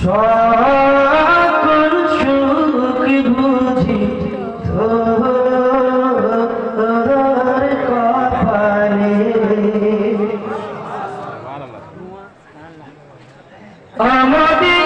সকল সুখ বুঝি ধর কপালে। আমাদের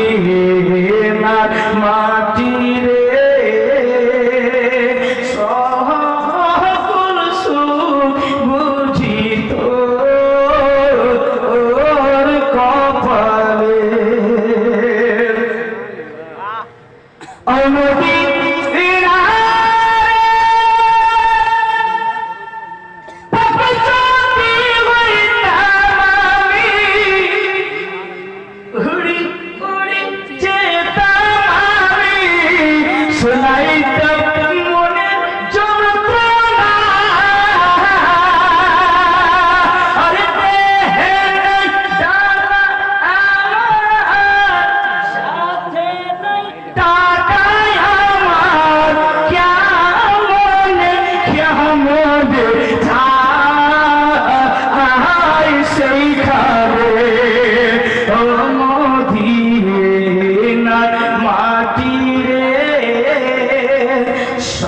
Eita,